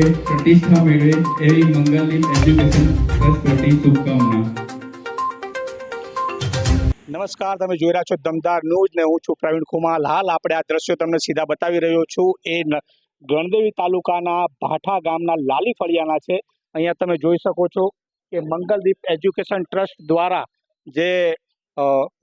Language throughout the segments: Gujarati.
એ પ્રતિષ્ઠા મેળવે એવી મંગલદીપ એજ્યુકેશન ટ્રસ્ટ શુભકામના. નમસ્કાર, તમે જોઈ રહ્યા છો દમદાર ન્યૂઝ ને હું છું પ્રવીણ કુમાર. હાલ આપણે આ દ્રશ્યો તમને સીધા બતાવી રહ્યો છું. એ ગણદેવી તાલુકાના ભાઠા ગામના લાલી ફળિયાના છે. અહીંયા તમે જોઈ શકો છો કે મંગલદીપ એજ્યુકેશન ટ્રસ્ટ દ્વારા જે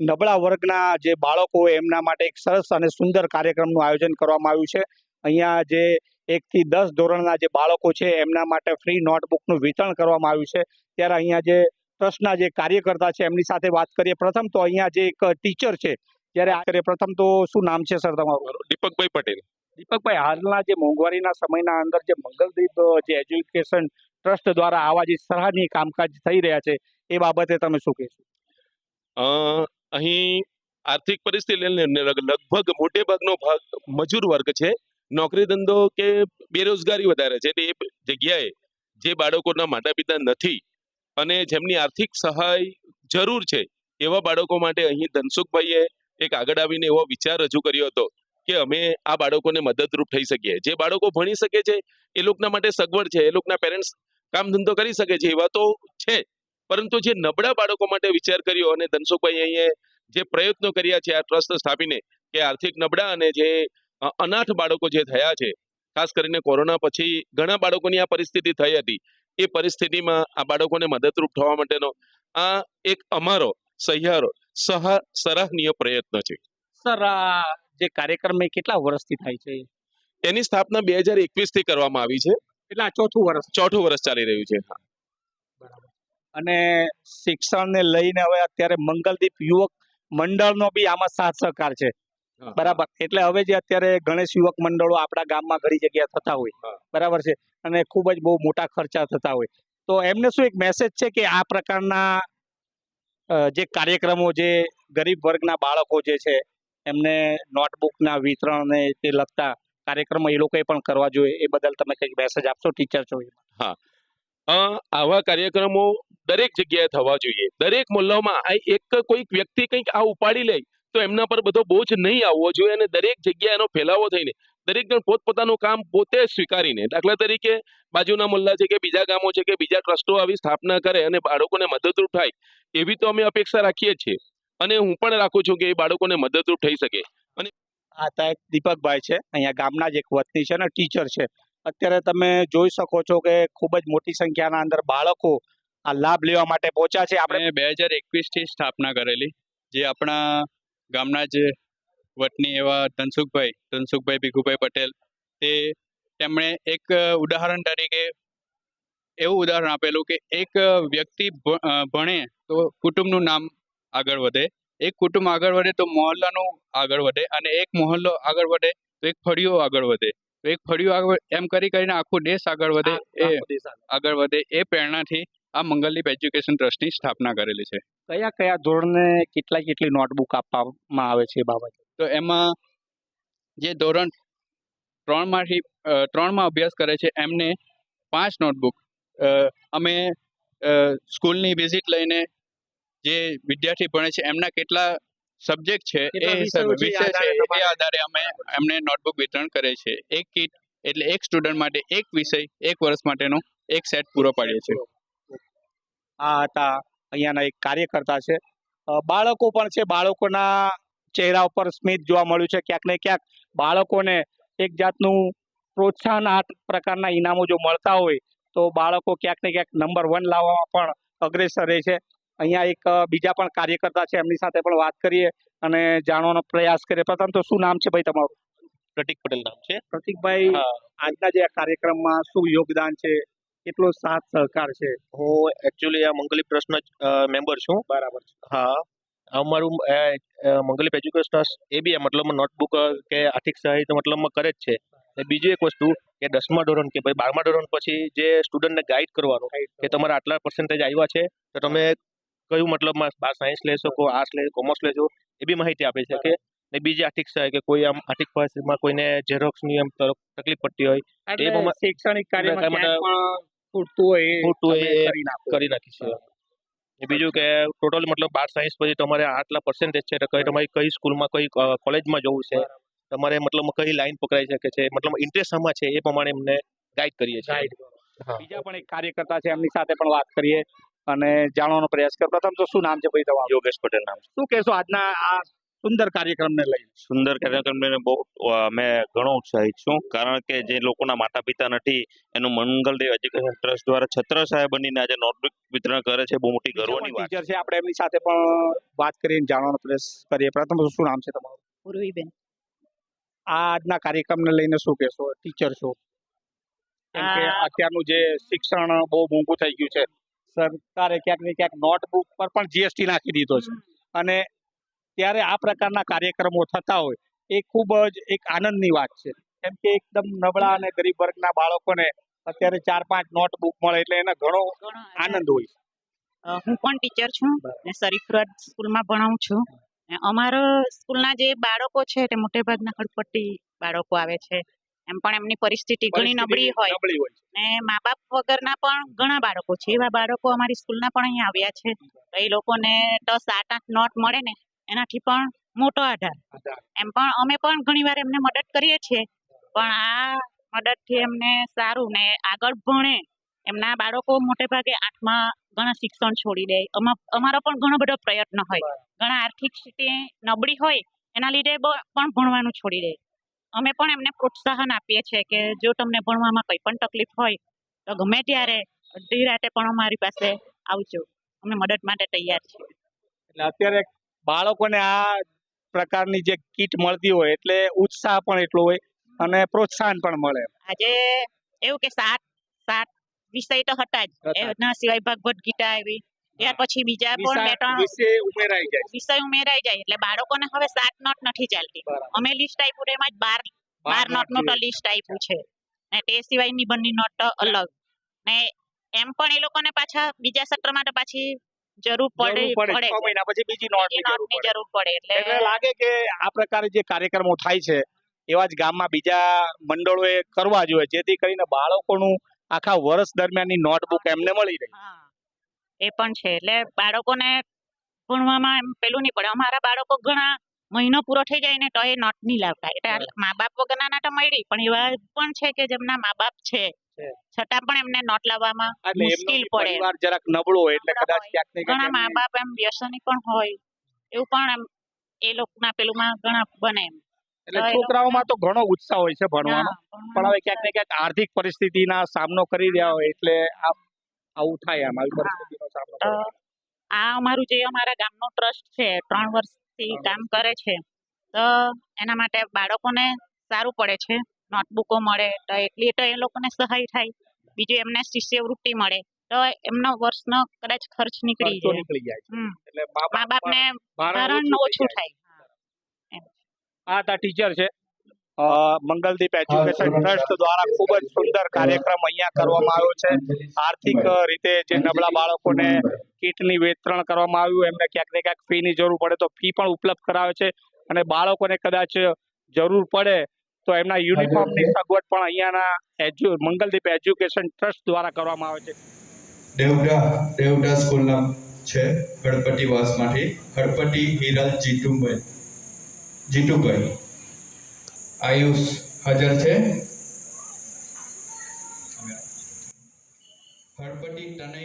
નબળા વર્ગના જે બાળકો એમના માટે એક સરસ અને સુંદર કાર્યક્રમનું આયોજન કરવામાં આવ્યું છે. અહીંયા જે એકથી દસ ધોરણના જે બાળકો છે એમના માટે ફ્રી નોટબુકનું વિતરણ કરવામાં આવ્યું છે. ત્યારે અહીંયા જે ટ્રસ્ટના જે કાર્યકર્તા છે એમની સાથે વાત કરીએ. પ્રથમ તો અહીંયા જે એક ટીચર છે જ્યારે આ કરીએ પ્રથમ તો શું નામ છે સર તમારું? દીપકભાઈ પટેલ. દીપકભાઈ હાલના જે મોંઘવારીના સમયના અંદર જે મંગલદીપ જે એજ્યુકેશન ટ્રસ્ટ દ્વારા આવા જે સરાહનીય કામકાજ થઈ રહ્યા છે એ બાબતે તમે શું કહેશો? અહીં આર્થિક પરિસ્થિતિને લગ- લગભગ મોટે ભાગનો ભાગ મજૂર વર્ગ છે. નોકરી ધંધો કે બેરોજગારી વધારે છે એ જગ્યાએ જે બાળકોના માતા પિતા નથી અને જેમની આર્થિક સહાય જરૂર છે, એવા બાળકો માટે અહીં ધનસુખભાઈએ એક આગળ આવીને એવો વિચાર રજૂ કર્યો હતો કે અમે આ બાળકોને મદદરૂપ થઈ શકીએ. જે બાળકો ભણી શકે છે, એ લોકોના માટે સગવડ છે, એ લોકોના પેરેન્ટ્સ કામ ધંધો કરી શકે છે, એવા તો છે. પરંતુ જે નબળા બાળકો માટે વિચાર કર્યો અને ધનસુખભાઈ અહીંયા જે પ્રયત્નો કર્યા છે આ ટ્રસ્ટ સ્થાપીને, કે આર્થિક નબળા અને જે અનાથ બાળકો જે થયા છે ખાસ કરીને કોરોના પછી ઘણા બાળકોની આ પરિસ્થિતિ થઈ હતી. એ પરિસ્થિતિમાં આ બાળકોને મદદરૂપ થવા માટેનો આ એક અમારો સહિયારો સહ સરાહનીય પ્રયત્ન છે. સર જે કાર્યક્રમ કેટલા વર્ષથી થાય છે? એની સ્થાપના બે હજાર એકવીસથી કરવામાં આવી છે. એટલે આ ચોથું વર્ષ ચોથું વર્ષ ચાલી રહ્યું છે હા. અને શિક્ષણને લઈને હવે અત્યારે મંગલદીપ યુવક મંડળનો બી આમાં સાથ સહકાર છે. બરાબર. એટલે હવે જે અત્યારે ગણેશ યુવક મંડળો આપણા ગામમાં ઘણી જગ્યા થતા હોય. બરાબર છે? અને ખૂબ જ બહુ મોટા ખર્ચા થતા હોય. તો એમને શું એક મેસેજ છે કે આ પ્રકારના જે કાર્યક્રમો જે ગરીબ વર્ગના બાળકો જે છે એમને નોટબુકના વિતરણને તે લગતા કાર્યક્રમો એ લોકોએ પણ કરવા જોઈએ. એ બદલ તમે કંઈક મેસેજ આપશો? ટીચર છો હા. આવા કાર્યક્રમો દરેક જગ્યાએ થવા જોઈએ. દરેક મોહલ્લામાં આ એક કોઈક વ્યક્તિ કંઈક આ ઉપાડી લે તો એમના પર બધો બોજ નહીં આવવો જોઈએ અને દરેક જગ્યાએ એનો ફેલાવો થઈને દરેક જણ પોતપોતાનું કામ પોતે સ્વીકારીને દાખલા તરીકે બાજુના મુલ્લા છે કે બીજા ગામો છે કે બીજા ટ્રસ્ટો આવી સ્થાપના કરે અને બાળકોને મદદરૂપ થાય એવી તો અમે અપેક્ષા રાખીએ છીએ. અને હું પણ રાખું છું કે એ બાળકોને મદદરૂપ થઈ શકે. આ તા એક દીપકભાઈ છે અહીંયા ગામના જ એક વતની છે અને ટીચર છે. અત્યારે તમે જોઈ શકો છો કે ખૂબ જ મોટી સંખ્યાના અંદર બાળકો આ લાભ લેવા માટે પહોંચ્યા છે. આપણે આપણે બે હજાર એકવીસથી સ્થાપના કરેલી જે આપણા ગામના જ વતની એવા ધનસુખભાઈ ધનસુખભાઈ ભીખુભાઈ પટેલ તે તેમણે એક ઉદાહરણ તરીકે એવું ઉદાહરણ આપેલું કે એક વ્યક્તિ ભણે તો કુટુંબનું નામ આગળ વધે એક કુટુંબ આગળ વધે તો મોહલ્લાનું આગળ વધે અને એક મોહલ્લો આગળ વધે તો એક ફળિયો આગળ વધે. તો એક ફળિયો આગળ એમ કરી કરીને આખો દેશ આગળ વધે એ આગળ વધે એ પ્રેરણાથી આ મંગલદીપ એજ્યુકેશન ટ્રસ્ટની સ્થાપના કરેલી છે. કયા કયા ધોરણને કેટલા કેટલી નોટબુક આપવામાં આવે છે એ બાબતે? તો એમાં જે ધોરણ ત્રણમાંથી ત્રણમાં અભ્યાસ કરે છે એમને પાંચ નોટબુક અમે સ્કૂલની વિઝિટ લઈને જે વિદ્યાર્થી ભણે છે એમના કેટલા સબ્જેક્ટ છે એ વિષયો છે એ આધારે અમે એમને નોટબુક વિતરણ કરે છે. એક કીટ એટલે એક સ્ટુડન્ટ માટે એક વિષય એક વર્ષ માટેનો એક સેટ પૂરો પાડીએ છીએ આ હતા અહીંયાના એક કાર્યકર્તા છે. બાળકો પણ છે બાળકોના ચહેરા ઉપર સ્મિત જોવા મળ્યું છે. ક્યાંક ને ક્યાંક બાળકોને એક જાતનું પ્રોત્સાહન આ પ્રકારના ઇનામો જો મળતા હોય તો બાળકો ક્યાંક ને ક્યાંક નંબર વન લાવવામાં પણ અગ્રેસર રહે છે. અહીંયા એક બીજા પણ કાર્યકર્તા છે એમની સાથે પણ વાત કરીએ અને જાણવાનો પ્રયાસ કરીએ. પ્રથમ તો શું નામ છે ભાઈ તમારું? પ્રતિક પટેલ નામ છે. પ્રતિકભાઈ આજના જે આ કાર્યક્રમમાં શું યોગદાન છે? કેટલો સાથ સહકાર છે? હું એકચ્યુઅલી આ મંગલી પ્રશ્ન મેમ્બર છું. બરાબર હા. અમારું અ, એજ્યુકેશન એ બી મતલબ નોટબુક કે આર્થિક સહાય તો મતલબમાં કરે જ છે. બીજું એક વસ્તુ કે દસમા ધોરણ કે ભાઈ બારમા ધોરણ પછી જે સ્ટુડન્ટને ગાઈડ કરવાનું કે તમારા આટલા પર્સન્ટેજ આવ્યા છે તો તમે કયું મતલબમાં સાયન્સ લઈ શકો આર્ટ્સ લઈ કોમર્સ લેજો એ બી માહિતી આપે છે કે ને બીજી આર્થિક સહાય કે કોઈ આમ આર્થિક પરિસ્થિતિમાં કોઈને ઝેરોક્સની તરફ તકલીફ પડતી હોય શૈક્ષણિક કાર્યમાં ખૂટતું હોય એ ખૂટતું હોય તમે એ કરી નાખો. કરી નાખી છે ને બીજું કે ટોટલ મતલબ બાર સાયન્સ પછી તમારે આટલા પર્સન્ટેજ છે કઈ તમારી કઈ સ્કૂલમાં કઈ કોલેજમાં જવું છે તમારે મતલબ કઈ લાઈન પકડાઈ શકે છે મતલબ ઇન્ટરેસ્ટ આમાં છે એ પ્રમાણે અમને ગાઈડ કરીએ છીએ. હા. બીજા પણ એક કાર્યકર્તા છે એમની સાથે પણ વાત કરીએ અને જાણવાનો પ્રયાસ કર પ્રથમ તો શું નામ છે ભાઈ તમારું? યોગેશ પટેલ નામ છે. શું કહેશો આજના આ સુંદર કાર્યક્રમને લઈને સુંદર કાર્યક્રમને બહુ મેં ઘણો ઉત્સાહિત છું. કારણ કે જે લોકોના માતા પિતા નથી એનું મંગલદેવ એજ્યુકેશન ટ્રસ્ટ દ્વારા છત્રસાય બનીને આજે નોટબુક વિતરણ કરે છે બહુ મોટી ગર્વની વાત છે આપણે એમની સાથે પણ વાત કરીને જાણવાનો પ્રયાસ કરીએ. પ્રથમ શું નામ છે તમારું? પૂર્વીબેન આ આજના કાર્યક્રમને લઈને શું કહેશો? ટીચર છો. કેમ કે અત્યારનું જે શિક્ષણ બહુ મોંઘું થઈ ગયું છે. સરકારે ક્યાંક ને ક્યાંક નોટબુક પર પણ જીએસટી નાખી દીધો છે. અને ત્યારે આ પ્રકારના કાર્યક્રમો થતા હોય એ ખૂબ જ એક આનંદની વાત છે. કેમ કે એકદમ નબળા અને ગરીબ વર્ગના બાળકોને અત્યારે ચાર પાંચ નોટબુક મળે એટલે એને ઘણો આનંદ. હોય હું પણ ટીચર છું શરીફરત સ્કૂલમાં ભણાવું છું. અમારા સ્કૂલના જે બાળકો છે તે મોટે ભાગના હડપટ્ટી બાળકો આવે છે. એમ પણ એમની પરિસ્થિતિ ઘણી નબળી હોય. ને મા બાપ વગરના પણ ઘણા બાળકો છે. એવા બાળકો અમારી સ્કૂલના પણ અહીંયા આવ્યા છે. એ લોકોને દસ આઠ આઠ નોટ મળે ને એનાથી પણ મોટો આધાર. એમ પણ અમે પણ ઘણીવાર એમને મદદ કરીએ છીએ. પણ આ મદદથી એમને સારું ને આગળ ભણે એમના બાળકો મોટે ભાગે આઠમાં ઘણા શિક્ષણ છોડી દે. અમા- અમારો પણ ઘણો બધો પ્રયત્ન હોય. ઘણા આર્થિક સ્થિતિ નબળી હોય એના લીધે પણ ભણવાનું છોડી દે. અમે પણ એમને પ્રોત્સાહન આપીએ છીએ કે જો તમને ભણવામાં કંઈ પણ તકલીફ હોય તો ગમે ત્યારે અડધી રાતે પણ અમારી પાસે આવજો. અમે મદદ માટે તૈયાર છીએ. એટલે અત્યારે બાળકોને આ પ્રકારની જે કીટ મળતી હોય એટલે ઉત્સાહ પણ એટલો હોય અને પ્રોત્સાહન પણ મળે. આજે એવું કે સાત સાત વિષય તો હતા જ. એના સિવાય ભગવદ ગીતા આવી ત્યાર પછી બીજા પણ બે ત્રણ ઉમેરાઈ જાય. વિષય ઉમેરાઈ જાય એટલે બાળકોને હવે સાત નોટ નથી ચાલતી. અમે લિસ્ટ આપ્યું એમાં જ બાર બાર નોટનું તો લિસ્ટ આપ્યું છે. ને તે સિવાય નિબંધની નોટ તો અલગ. ને એમ પણ એ લોકોને પાછા બીજા સત્રમાં માટે પાછી જરૂર પડે પડે. છ મહિના પછી બીજી નોટની જરૂર પડે. એટલે એટલે લાગે કે આ પ્રકારે જે કાર્યક્રમો થાય છે એવા જ ગામમાં બીજા મંડળોએ કરવા જોઈએ જેથી કરીને બાળકોનું આખા વર્ષ દરમિયાનની નોટબુક એમને મળી રહે. એ પણ છે. એટલે બાળકોને ભણવામાં એમ પેલું નહીં પડે. અમારા બાળકો ઘણા મહિનો પૂરો થઈ જાય ને તો એ નોટ નહીં લાવતા. એટલે મા બાપ વગરના તો મળી પણ એવા પણ છે કે જેમના મા બાપ છે. છતાં પણ એમને નોટ લાવવામાં મુશ્કેલ પડે. પરિવાર જરાક નબળો હોય એટલે કદાચ ક્યાંક ને ઘણા મા બાપ એમ વ્યસની પણ હોય. એવું પણ એમ એ લોકોના પેલુંમાં ઘણા બને એટલે છોકરાઓમાં તો ઘણો ઉત્સાહ હોય છે ભણવાનો. પણ હવે ક્યાંક ને ક્યાંક આર્થિક પરિસ્થિતિના સામનો કરી રહ્યા હોય એટલે આ આવું થાય આમ આવી પરિસ્થિતિનો સામનો આ અમારું જે અમારા ગામનો ટ્રસ્ટ છે ત્રણ વર્ષથી કામ કરે છે તો એના માટે બાળકોને સારું પડે છે. નોટબુકો મળે તો એટલી તો એ લોકોને સહાય થાય. બીજું એમને શિષ્યવૃત્તિ મળે તો એમનો વર્ષનો કદાચ ખર્ચ નીકળી જાય. નીકળી જાય એટલે મા બાપને ભારણ ઓછું થાય. આ તા ટીચર છે. મંગલદીપ એજ્યુકેશન ટ્રસ્ટ દ્વારા ખૂબ જ સુંદર કાર્યક્રમ અહીંયા કરવામાં આવ્યો છે. આર્થિક રીતે જે નબળા બાળકોને કીટની વિતરણ કરવામાં આવ્યું એમને ક્યાંક ને ક્યાંક ફીની જરૂર પડે તો ફી પણ ઉપલબ્ધ કરાવે છે અને બાળકોને કદાચ જરૂર પડે તો એમના યુનિફોર્મની સગવડ પણ અહીંયાના એજ્યુ મંગલદીપ એજ્યુકેશન ટ્રસ્ટ દ્વારા કરવામાં આવે છે. દેવડા દેવડા સ્કૂલના છે ગણપતિ વાસમાંથી. ગણપતિ હિરલ જીતુભાઈ જીતુભાઈ. આયુષ હાજર છે. ફળપટી તનય